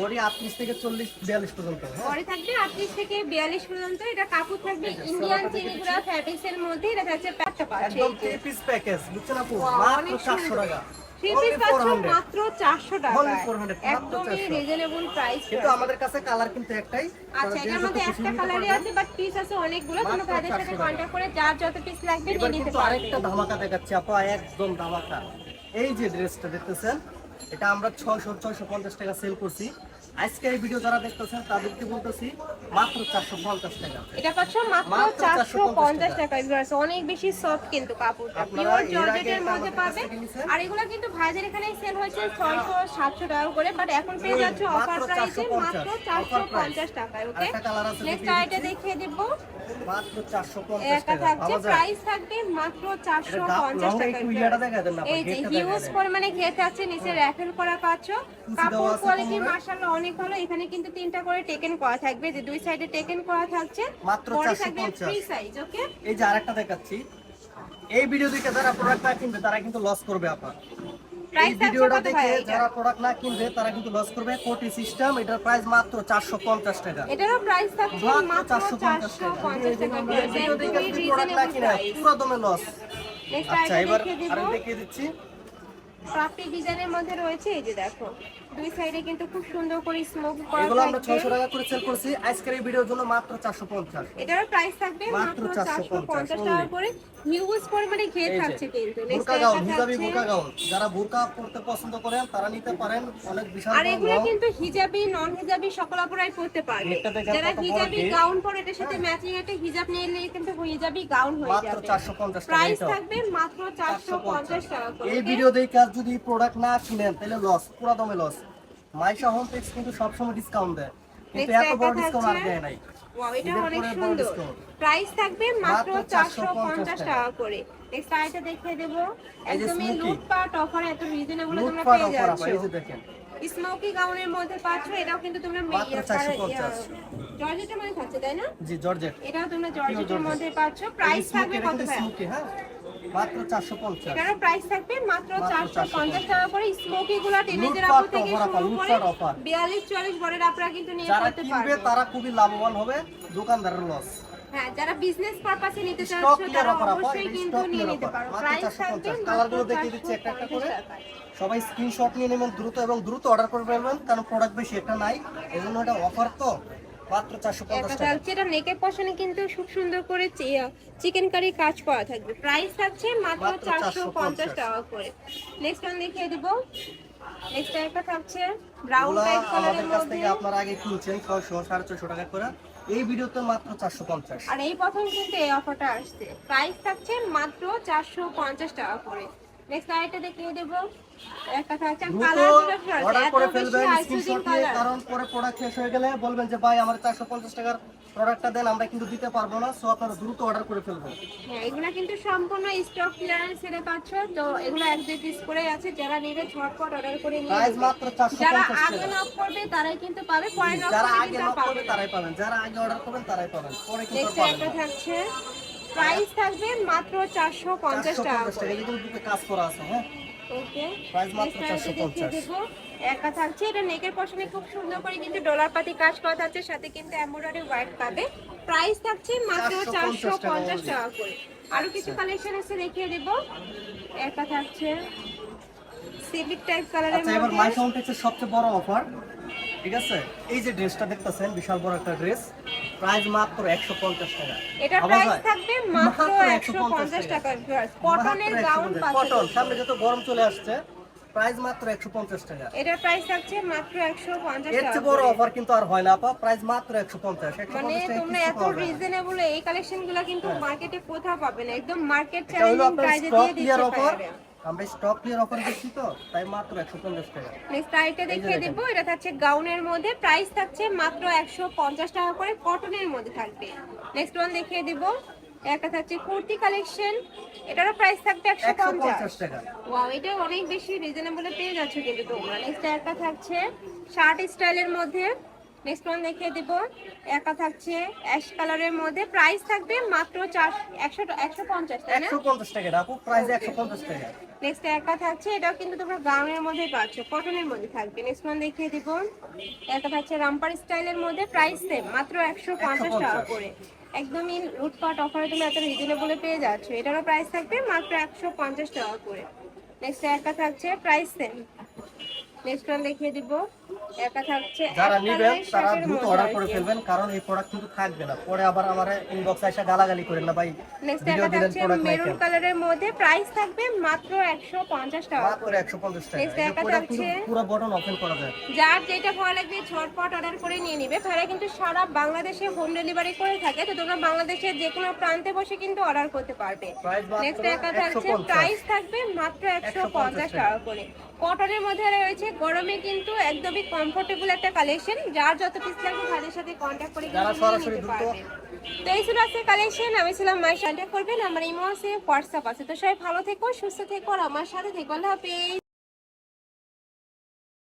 Body আটত্রিশ থেকে চল্লিশ বিয়াল্লিশ পর্যন্ত হ্যাঁ? পরে থাকবে আটত্রিশ থেকে বিয়াল্লিশ পর্যন্ত এটা কাপড় থাকবে ইন্ডিয়ান চিনিগুড়া ফ্যাব্রিক্স এর মধ্যে এটা একদম থ্রি পিস প্যাকেজ বুঝছেন আপু? মাত্র। টাকা। থ্রি Only পিস পাচ্ছ 400 মাত্র চারশো Only টাকা একদমই রিজনেবল প্রাইস কিন্তু আমাদের কাছে কালার কিন্তু একটাই। আচ্ছা একটা কালারই আছে বাট পিস আছে অনেকগুলো তোমরা মাত্র সাথে 400 কন্ট্যাক্ট করে যার যত পিস লাগবে নিয়ে নিতে কিন্তু পারবে। আরেকটা ধামাকা দেখাচ্ছি আপা একদম ধামাকা। এই যে ড্রেসটা দেখতেছেন এটা আমরা ছয়শো ছয়শো পঞ্চাশ টাকা সেল করছি। আজকে এই ভিডিও যারা দেখতেছেন তাদেরকে বলতেছি মাত্র চারশো পঞ্চাশ টাকা। এটা পাচ্ছ মাত্র মাত্র চারশো 450 পঞ্চাশ টাকা। ভিউয়ার্স অনেক বেশি সফট কিন্তু কাপড়টা। পিওর জর্জেটের মধ্যে পাবে। আর এগুলো কিন্তু ভাইদের এখানে সেল হয়েছে ছয়শো সাতশো টাকা করে বাট এখন পেয়ে যাচ্ছে অফার প্রাইসে মাত্র offer চারশো price। পঞ্চাশ টাকায় ওকে নেক্সট আইটা দেখিয়ে দিব। মাত্র চারশো পঞ্চাশ একটা টাকা। থাকছে প্রাইস থাকবে মাত্র চারশো এটা গা- পঞ্চাশ লংটা টাকা এই যে হিউজ পরিমাণে ঘের থাকছে নিচে র্যাফেল করা পাচ্ছ। কাপড় আছে কোয়ালিটি কোমরে। অনেক ভালো। এখানে কিন্তু তিনটা করে টেকেন করা থাকবে যে দুই সাইডে টেকেন করা থাকছে মাত্র 450 ফ্রি সাইজ ওকে এই যে আরেকটা দেখাচ্ছি। এই ভিডিও দেখে যারা প্রোডাক্ট না কিনবে তারা কিন্তু লস করবে আপা এই ভিডিওটা দেখে যারা প্রোডাক্ট না কিনবে তারা কিন্তু লস করবে। কোটি সিস্টেম এটার প্রাইস মাত্র চারশো পঞ্চাশ টাকা। এটারও প্রাইস থাকছে মাত্র মাত্র চারশো পঞ্চাশ চারশো টাকা। এই ভিডিও দেখে যদি প্রোডাক্ট না কিনে পুরো দমে লস আচ্ছা এবার দেখিয়ে দিব। আরেক দেখিয়ে দিচ্ছি। প্রাপ্তি ডিজাইনের মধ্যে রয়েছে এই যে দেখো। দুই সাইডে কিন্তু খুব সুন্দর করে স্মোক করা এগুলো আমরা থাকবে। ছয়শো টাকা করে সেল করছি। আজকের এই ভিডিওর জন্য মাত্র চারশো পঞ্চাশ। প্রাইস থাকবে মাত্র মাত্র 450 450 টাকা করে। হিউজ পরিমাণে ঘের থাকছে কিন্তু। বোরকা গাউন হিজাবি বোরকা গাউন যারা বোরকা পড়তে পছন্দ করেন তারা নিতে পারেন। অনেক বিশাল আর এগুলো কিন্তু হিজাবি নন হিজাবি সকল অপরাই পড়তে পারবে। যারা হিজাবি গাউন পরে এটার সাথে ম্যাচিং একটা হিজাব নিয়ে নিলে কিন্তু হিজাবি গাউন হয়ে মাত্র যাবে। চারশো পঞ্চাশ টাকা প্রাইস থাকবে মাত্র 450 টাকা করে এই ভিডিও দেখে যদি প্রোডাক্ট না কিনেন তাহলে লস পুরো দমে লস মাইশা হোম টেক্স কিন্তু সবসময় ডিসকাউন্ট দেয়। কিন্তু এত বড় ডিসকাউন্ট আর দেয় নাই। ওয়াও এটা অনেক সুন্দর। প্রাইস থাকবে মাত্র মাত্র 450 450 টাকা। করে। নেক্সট আইটা দেখিয়ে দেব। একদমই। লুটপাট অফার এত রিজনেবল তোমরা পেয়ে যাচ্ছ এই যে দেখেন। স্মোকি গাউনের মধ্যে পাচ্ছ এটাও কিন্তু তোমরা মাত্র 450 জর্জেটের মধ্যে থাকছে তাই না? জি জর্জেট এটাও তোমরা জর্জেটের মধ্যে পাচ্ছ। প্রাইস থাকবে কত স্মোকি হ্যাঁ। মাত্র 450 এটারও প্রাইস থাকবে মাত্র মাত্র 450 টাকা করে স্মোকি গুলো টিনেজের আপু থেকে শুরু করে 42 44 বরের আপনারা কিন্তু নিয়ে করতে পারবেন তারা খুবই লাভবান হবে দোকানদারের লস হ্যাঁ যারা বিজনেস পারপাসে নিতে চাচ্ছ তারা অবশ্যই কিন্তু নিয়ে নিতে পারো। প্রাইস থাকবে কালারগুলো দেখিয়ে দিচ্ছি একটা একটা করে। সবাই স্ক্রিনশট নিয়ে নেবেন দ্রুত এবং দ্রুত অর্ডার করে ফেলবেন কারণ প্রোডাক্ট বেশি একটা নাই এজন্য এটা অফার তো। মাত্র 450 টাকা। এটা নেকের পশনে কিন্তু খুব সুন্দর করে চিকেন কারি কাজ করা থাকবে। প্রাইস থাকছে মাত্র মাত্র 450 টাকা করে। নেক্সট ওয়ান দেখিয়ে দিব। নেক্সট একটা থাকছে ব্রাউন টাইপ কালারের মধ্যে। আপনারা আগে কিনছেন 600 450 টাকা করে। এই ভিডিওতে মাত্র 450 আর এই প্রথম কিন্তু এই অফারটা আসছে। প্রাইস থাকছে মাত্র চারশো পঞ্চাশ টাকা করে। নেক্সট আরেকটা দেখিয়ে দেবো। একটা থাকছে কালার অর্ডার করে ফেলবেন স্ক্রিনশট নিয়ে কারণ পরে প্রোডাক্ট শেষ হয়ে গেলে বলবেন যে ভাই আমার 450 টাকার প্রোডাক্টটা দেন আমরা কিন্তু দিতে পারব না। সো আপনারা দ্রুত অর্ডার করে ফেলবেন। হ্যাঁ এগুলো কিন্তু সম্পূর্ণ স্টক ক্লিয়ারেন্স সেলে পাচ্ছ। তো এগুলো এক দুই পিস করে আছে। যারা নেবে ঝটপট অর্ডার করে প্রাইস যারা আগে নক করবে তারাই কিন্তু পাবে। পরে নক যারা আগে নক করবে তারাই পাবেন। যারা আগে অর্ডার করবেন তারাই পাবেন। পরে কিন্তু নেক্সট একটা থাকছে। প্রাইস থাকবে মাত্র চারশো পঞ্চাশ টাকা 450 টাকা কিন্তু কাজ করা আছে হ্যাঁ? ওকে। Price মাত্র 450 একা থাকছে। এটা নেকের পশনে খুব সুন্দর করে কিন্তু ডলার পাতি কাজ করা থাকছে সাথে কিন্তু এমব্রয়ডারি হোয়াইট পাবে। প্রাইস থাকছে মাত্র 450 চারশো টাকা করে। আরও কিছু কালেকশন আছে দেখিয়ে দেব। একা থাকছে। সিভিক টাইপ কালারের আচ্ছা এবার মাই মধ্যে সাউন্টেক্সের সবচেয়ে বড় অফার ঠিক আছে? এই যে ড্রেসটা দেখতেছেন বিশাল বড় একটা ড্রেস প্রাইস মাত্র 150 টাকা। এটা প্রাইস থাকবে মাত্র মাত্র 150 টাকা। কটনের গাউন 150 কটন সামনে যত গরম চলে আসছে প্রাইস মাত্র 150 টাকা। এটার প্রাইস থাকছে মাত্র 150 এর টাকা চেয়ে বড় অফার কিন্তু আর হয় না আপা। প্রাইস মাত্র 150 150 মানে তোমরা এত রিজনেবল এই কালেকশনগুলো কিন্তু মার্কেটে কোথাও পাবে না। একদম মার্কেট চ্যালেঞ্জিং প্রাইসে দিয়ে দিচ্ছে অফার। আমরা স্টক ক্লিয়ার অফার দিচ্ছি তো তাই মাত্র 150 টাকা। নেক্সট আইটা দেখিয়ে। দেব এটা থাকছে গাউনের মধ্যে প্রাইস থাকছে মাত্র 150 টাকা করে কটনের মধ্যে থাকবে। নেক্সট ওয়ান দেখিয়ে দেব একটা থাকছে কুর্তি কালেকশন এটারও প্রাইস থাকবে 150 150 টাকা। ওয়াও এটা অনেক বেশি রিজনেবলে পেয়ে যাচ্ছে কিন্তু তোমরা। নেক্সট একটা থাকছে শার্ট স্টাইলের মধ্যে নেক্সট ওয়ান দেখিয়ে দিব। একা থাকছে অ্যাশ কালারের মধ্যে। প্রাইস থাকবে মাত্র চার একশো একশো পঞ্চাশ তাই না? টাকা আপু প্রাইস একশো পঞ্চাশ টাকা। নেক্সট একা থাকছে এটাও কিন্তু তোমরা গাউনের মধ্যে পাচ্ছ কটনের মধ্যে থাকবে। নেক্সট ওয়ান দেখিয়ে দিব। একা থাকছে রামপার স্টাইলের মধ্যে প্রাইস সেম মাত্র একশো পঞ্চাশ টাকা করে। একদমই লুটপাট অফারে তুমি এত রিজনেবলে পেয়ে যাচ্ছ। এটারও প্রাইস থাকবে মাত্র একশো পঞ্চাশ টাকা করে। নেক্সট একা থাকছে প্রাইস সেম নেক্সট ওয়ান দেখিয়ে দিব। একা থাকছে যারা এক তারা দ্রুত অর্ডার করে ফেলবেন কারণ এই প্রোডাক্ট কিন্তু থাকবে না। পরে আবার আমার ইনবক্সে এসে গালাগালি করেন না ভাই নেক্সট একা থাকছে মেরুন কালারের মধ্যে প্রাইস থাকবে মাত্র একশো পঞ্চাশ টাকা মাত্র করে। একশো পঞ্চাশ টাকা। কিন্তু থাকছে- পুরো বটন ওপেন করা যায়। যার যেটা ভালো লাগবে ঝটপট অর্ডার করে নিয়ে নিবে। তারা কিন্তু সারা বাংলাদেশে হোম ডেলিভারি করে থাকে তো তোমরা বাংলাদেশের যে কোনো প্রান্তে বসে কিন্তু অর্ডার করতে পারবে। নেক্সট একা থাকছে প্রাইস থাকবে মাত্র একশো পঞ্চাশ টাকা করে। কটনের মধ্যে রয়েছে গরমে কিন্তু একদমই কমফোর্টেবল একটা কালেকশন যার যত পিস লাগবে তাদের সাথে কন্ট্যাক্ট করে যারা সরাসরি নিতে দ্রুত- পারবে। তো এই ছিল আজকের কালেকশন আমি ছিলাম মায়ের কন্ট্যাক্ট করবেন। আমার ইমো আছে হোয়াটসঅ্যাপ আছে। তো সবাই ভালো থেকো সুস্থ থেকো আর আমার সাথে থেকো। আল্লাহ হাফেজ।